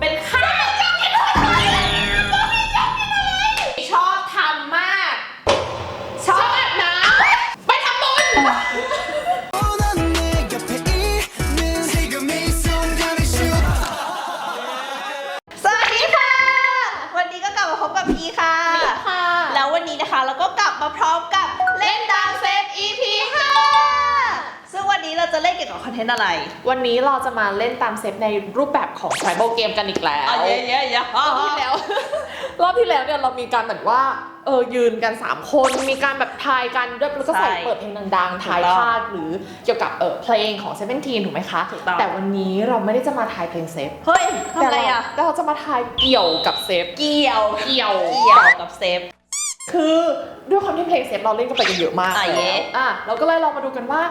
เป็นค่า จะเล่นเกี่ยวกับคอนเทนต์อะไรวันนี้เราจะมาเล่นตามเซตในรูปแบบของ tribal game กันอีกแล้วอ๋อเย้เย้เย้รอบที่แล้ว รอบที่แล้วเนี่ยเรามีการแบบว่าเออยืนกัน 3 คนมีการแบบทายกันด้วยแล้วก็ใส่เปิดเพลงดังๆทายธาตุหรือเกี่ยวกับเออเพลงของ17ถูกไหมคะ ถูกต้อง แต่วันนี้เราไม่ได้จะมาทายเพลงเซฟเฮ้ยทำอะไรอะ แต่เราจะมาทายเกี่ยวกับเซฟเกี่ยวเกี่ยวเกี่ยวกับเซฟ คือด้วยความที่เพลงเซฟเราเล่นกันไปกันเยอะมากอะแล้วเย้อะเราก็เลยลองมาดูกันว่า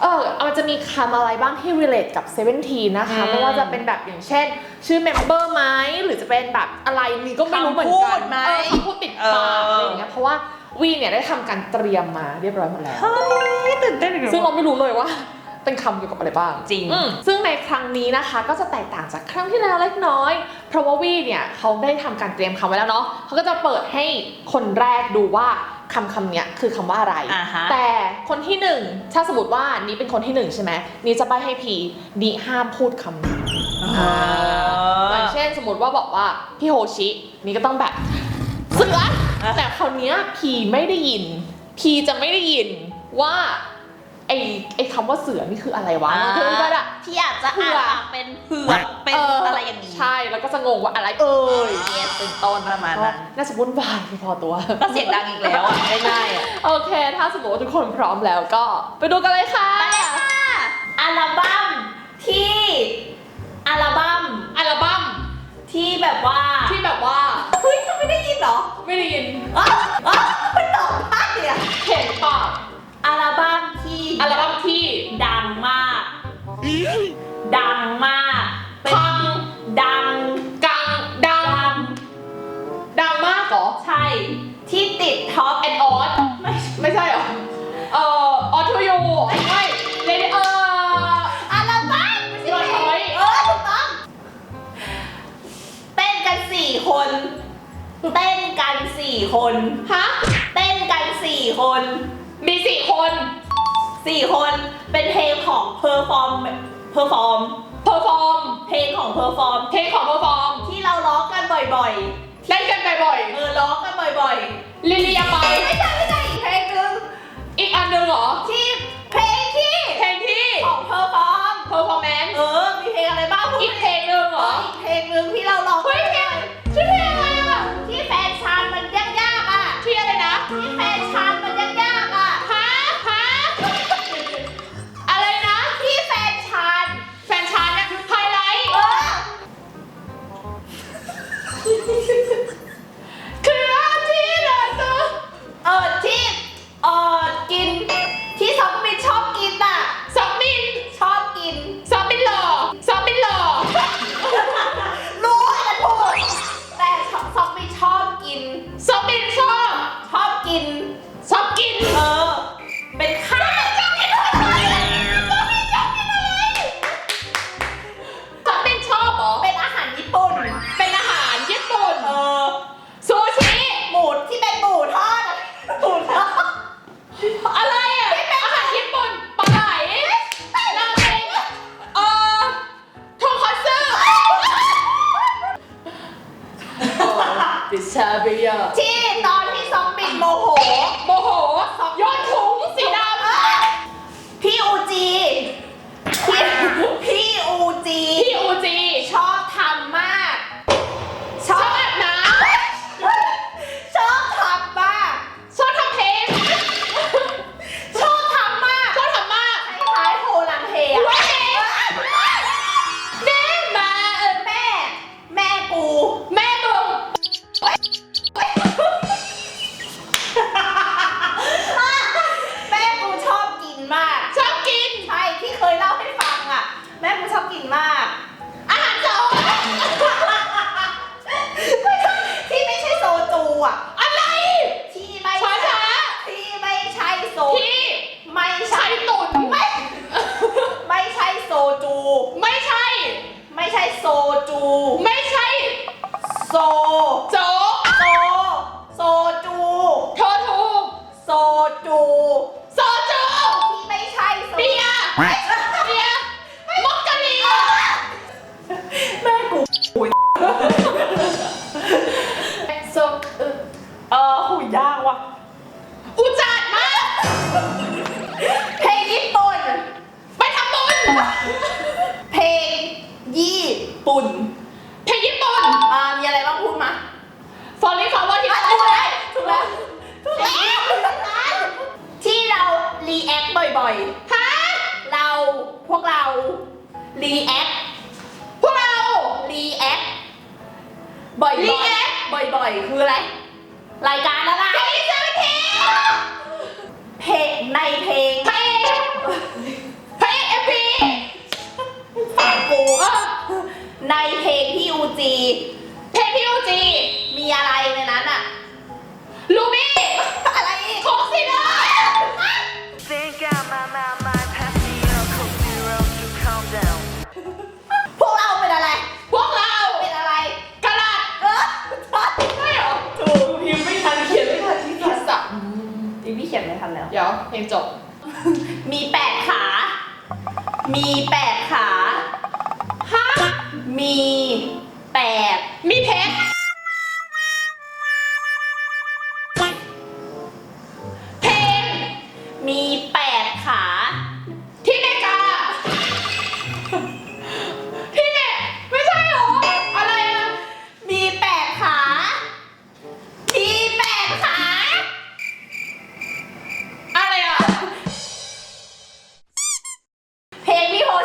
เออมัน จะมีคำอะไรบ้างที่ relate กับ 17 นะคะอืมไม่ว่าจะเป็นแบบอย่างเช่น ชื่อเมมเบอร์ไหมหรือจะเป็นแบบอะไรนี่ก็ไม่รู้เหมือนคำพูกัดนไหม เออคำพูดติดปากเออออะไรอย่างเงี้ยเพราะว่าวีเนี่ยได้ทำการเตรียมมาเรียบร้อยหมดแล้ว เฮ้ยตื่นเต้นซึ่งเราไม่รู้เลยว่า เป็นคำเกี่ยวกับอะไรบ้างจริง อืมซึ่งในครั้งนี้นะคะก็จะแตกต่างจากครั้งที่แล้วเล็กน้อย เพราะว่าวีเนี่ยเขาได้ทำการเตรียมคำไว้แล้วเนาะเขาก็จะเปิดให้คนแรกดูว่าคำคำเนี้ยคือคำว่าอะไร อ่าฮะ แต่คน ที่หนึ่งถ้าสมมติว่านี้เป็นคนที่หนึ่งใช่ไหมนี่จะใบให้พีดีห้ามพูดคำนี้อย่างเช่นสมมติว่าบอกว่าพี่โฮชินี่ก็ต้องแบบเสือแต่คราวเนี้ยพีไม่ได้ยิน พีจะไม่ได้ยินว่า ไอไอคำว่าเสือนี่คืออะไรวะมันคือก็ได้ที่อาจจะอ่านปากเป็นเผือกเป็นอะไรอย่างนี้ ใช่แล้วก็จะงงว่าอะไรเอ่ย Yes เป็นต้นประมาณนั้นก็น่าจะวุ่นวายพอตัว ก็เสียงดังอีกแล้วอะง่ายๆอะโอเค ถ้าสมมติว่าทุกคนพร้อมแล้วก็ไปดูกันเลยค่ะไปเลยค่ะอัลบั้มที่อัลบั้มอัลบั้มที่แบบว่าที่แบบว่าเฮ้ยคุณไม่ได้ยินเหรอไม่ได้ยินอ๋ออ๋อมันตอบได้อะเห็นปากอัลบั้ม ที่อัลบั้มที่ดังมาก ดังมากเป็นพังดังกังดังดังดังมากเหรอ ใช่ ที่ติดท็อปแอนออสไม่ไม่ใช่เหรอ เอ่อออทูยูไม่เลดี้เอ่ออัลบั้มไม่ใช่ Your เพลง Choice เออถูกต้องเต้นกันสี่คน เต้นกันสี่คน ฮะ เต้นกันสี่คน มีสี่คน สี่คนเป็นเพลงของเพอร์ฟอร์มเพอร์ฟอร์มเพอร์ฟอร์มเพลงของเพอร์ฟอร์มเพลงของเพอร์ฟอร์มที่เราร้องกันบ่อยเล่นกันบ่อยๆเออร้องกันบ่อยๆลิลียาไปๆไม่ใช่ไม่ใช่อีกเพลงหนึงอีกอันหนึ่งเหรอ ที่เพลงที่เพลงที่ของเพอร์ฟอร์ม performance เออมีเพลงอะไรบ้างพูดอีกเพลงหนึ่งเหรออีกเพลงหนึงที่เราร้อง เฮ้ยเพลง รารีแอคพวกเรารีแอคบ่อยๆ react บ่อยๆ คืออะไร รายการอะไรเพลงเซเว่นทีเพลงในเพลงเพลงเพลงเอฟพีฝั่งกูในเพลงพี่อูจีเพลงพี่อูจีมีอะไร เพลงจบ มีแปดขา มีแปดขา ฮะ มีแปดมีเพชร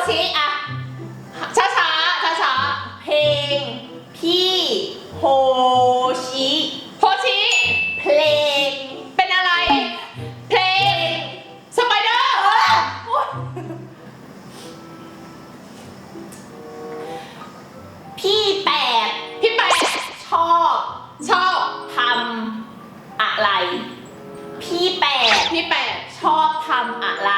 ชิอะช้าช้าช้าช้าเพลง พี่โฮชิๆโพชิเพลง เป็นอะไร เพลง สไปเดอร์เออโอ๊ยพี่แปดพี่แปดชอบ ชอบทำอะไร พี่แปดพี่แปดชอบทำอะไร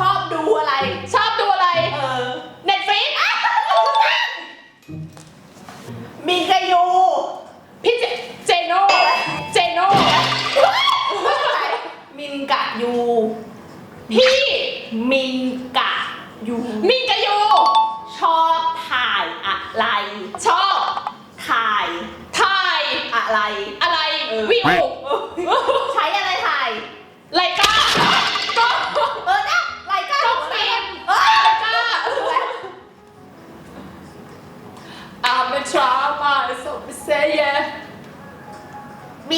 ชอบดูอะไร ชอบดูอะไร เออ Netflix มินกายูพี่เจเจโน่เจโน่มินกะยู พี่มินกะยู มินกะยู ชอบถ่ายอะไร ชอบถ่ายถ่ายอะไรอะไร เออ วิว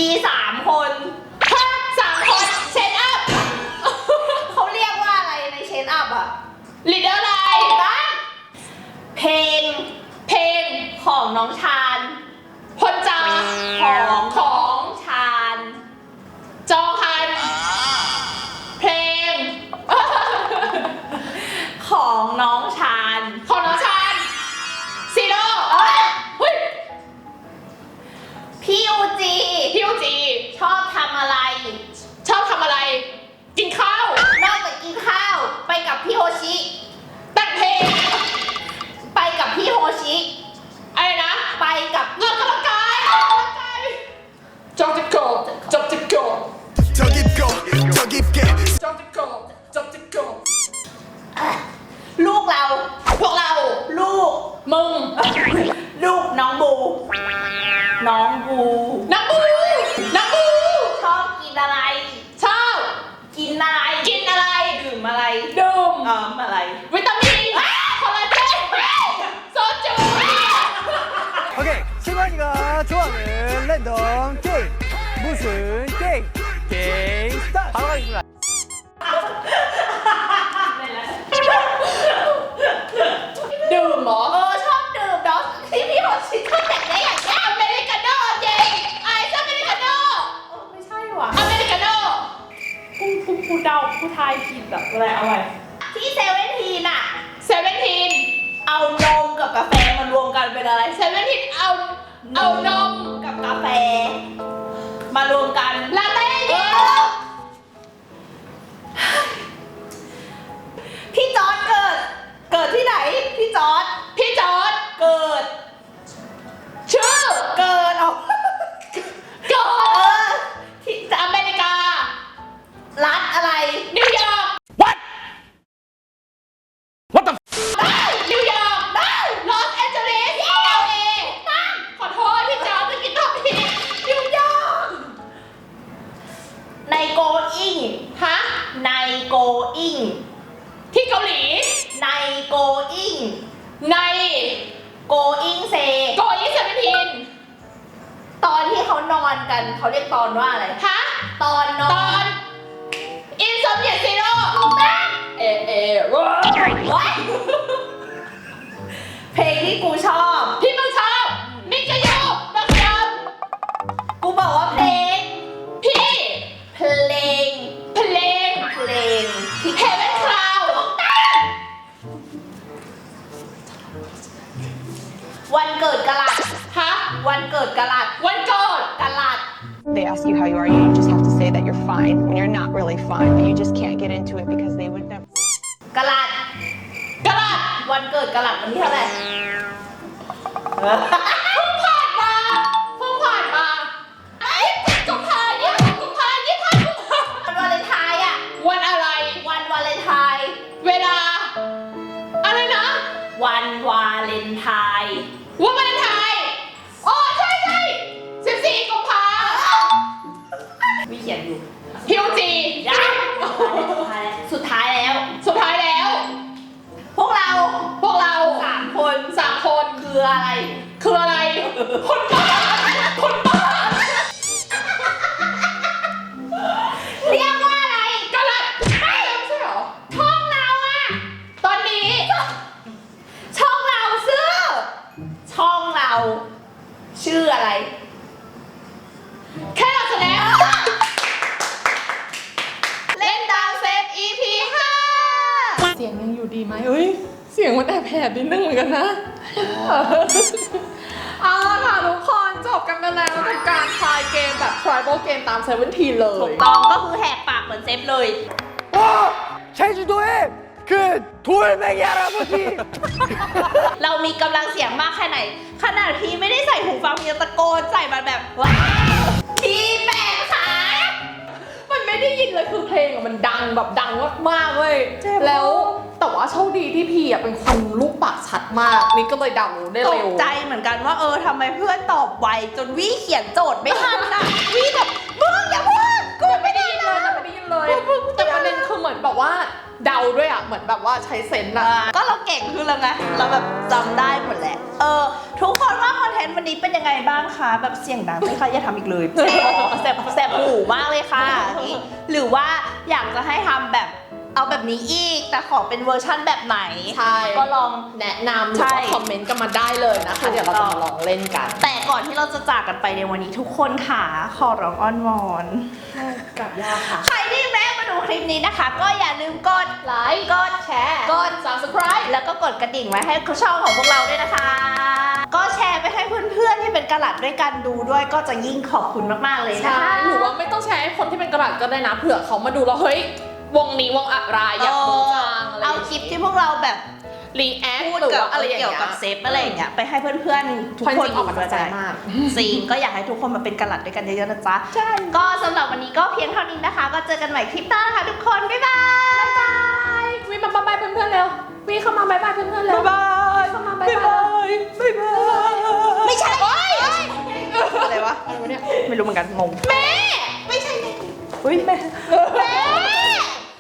มีสามคนฮะสามคนเชนอัพ เขาเรียกว่าอะไรในเชนอัพอะลีดเดอร์ไลน์บ้างเพลง เพลงของน้องชาย เอ่ออะไร วิตามินคอลลาเจนโซจู 오케이, 시원이가 좋아하는 랜덤 게임 무슨 게임? 오케이. 바로 가겠습니다. ดื่มเหรอ เออชอบดื่มเนาะที่พี่โฮชิชอบแต่งได้อย่างเงี้ยอเมริกาโน่เย็นไอซ์อเมริกาโน่ ไม่ใช่ว่ะ อเมริกาโน่ ผู้ผู้ผู้เดาผู้ทายผิดแบบอะไรเอาไว้ กับกาแฟมารวมกันเป็นอะไรเซเว่นทีนเอา เอานมกับกาแฟ มารวมกัน ลาเต้เอเย็นอพี่จอร์ดเกิด เกิดที่ไหน พี่จอร์ดพี่จอร์ด ในโกอิงเซโกยี่เซเว่นทีนตอนที่เขานอนกันเขาเรียกตอนว่าอะไร ฮะ ตอนนตออนนอินซอมเนียซีโร่เอ เอว้ายเพลงที่กูชอบ พี่ วันเกิดกะลัดฮะวันเกิดกะลัดวันเกิดกะลัด They ask you how you are, you just have to say that you're fine when you're not really fine, but you just can't get into it because they would never. กะลัดกระดาษวันเกิดกะลัดวันที่เท่าไหร่เพิ่งผ่านมาเพิ่งผ่านมาไอ้กุมภายี่สิบกุมภายี่สิบกุมภาวันวาเลนไทน์อะวันอะไร วันวาเลนไทน์เวลา อะไรนะ วันวาเลนไทันเป็นการทายเกมแบบ tribal เกมตามเซเว่นทีเลยถูกต้องก็คือแหกปากเหมือนเซฟเลย ใช้จุดด้วยคือทุนไม่ยาราบุตีเรามีกำลังเสียงมากแค่ไหน ขนาดพี่ไม่ได้ใส่หูฟังพี่ตะโกนใส่มัแบบว้าวพี่แปงค่ะมันไม่ได้ยินเลยคือเพลงอะมันดังแบบดังมากๆเว้ยแล้ว แต่ว่าโชคดีที่พี่อะเป็นคนลูกปากชัดมากนี่ก็เลยเดาได้ตเร็กว ใจเหมือนกันว่าเออทำไมเพื่อนตอบไวจนวี่เขียนโจทย์ไม่ทันอะ วี่แบบมึงอย่าพูดกูแต่ไม่ไม่ได้ได้ยิยินนเลเลยยแต่ไม่ได้ยินเลยพูดพูดแต่ประเด็นคือเหมือนแบบว่าเดาด้วยอะ เหมือนแบบว่าใช้เซนส์อะก็เราเก่งขึ้นแล้วไงเราแบบจำได้หมดแหละ เออ ทุกคนว่าคอนเทนต์วันนี้เป็นยังไงบ้างคะแบบเสียงดังไหมคะอย่าทำอีกเลยแสบแสบหูมากเลยค่ะอย่างนี้หรือว่าอยากจะให้ทำแบบ เอาแบบนี้อีก แต่ขอเป็นเวอร์ชั่นแบบไหน ใช่ ก็ลองแนะนำหรือใช่ว่าคอมเมนต์กันมาได้เลยนะคะ เดี๋ยวเราจะมาลองเล่นกัน แต่ก่อนที่เราจะจากกันไปในวันนี้ทุกคนค่ะ ขอร้องอ้อนวอนกับยาค่ะ ใครที่แวะมาดูคลิปนี้นะคะ ก็อย่าลืมกดไลค์ กดแชร์ กด subscribe แล้วก็กดกระดิ่งไว้ให้ช่องของพวกเราด้วยนะคะ ก็แชร์ไปให้เพื่อนๆที่เป็นกระหลัดด้วยกันดูด้วยก็จะยิ่งขอบคุณมากๆเลยนะใช่คะหรือว่าไม่ต้องแชร์ให้คนที่เป็นกระดาษก็ได้นะเผื่อเขามาดูแล้วเฮ้ย วงนี้วงอะไรอยากดูจังอะไรเอาคลิปที่พวกเราแบบรีแอคพูดหรือกับว่าอะไรอย่างเกี่ยวเงี้ยกับเซฟอะไรอย่างเงี้ยไปให้เพื่อนๆทุกความคจนริงออกมาจากใจมาก จริงก็อยากให้ทุกคนมาเป็นกระหลัดด้วยกันเยอะๆนะจ๊ะ ใช่ ก็สำหรับวันนี้ก็เพียงเท่านี้นะคะ ก็เจอกันใหม่คลิปหน้านะคะทุกคน บ๊ายบายบายวีมาบายบายเพื่อนๆเร็ววีเข้ามาบายบายเพื่อนๆเร็วบ๊ายบายเข้ามาบายบายบ๊ายบายไม่ใช่อะไรวะ อะไรวะเนี่ยไม่รู้เหมือนกันงงแม่ ไม่ใช่แม่เฮ้ยแม่ แม่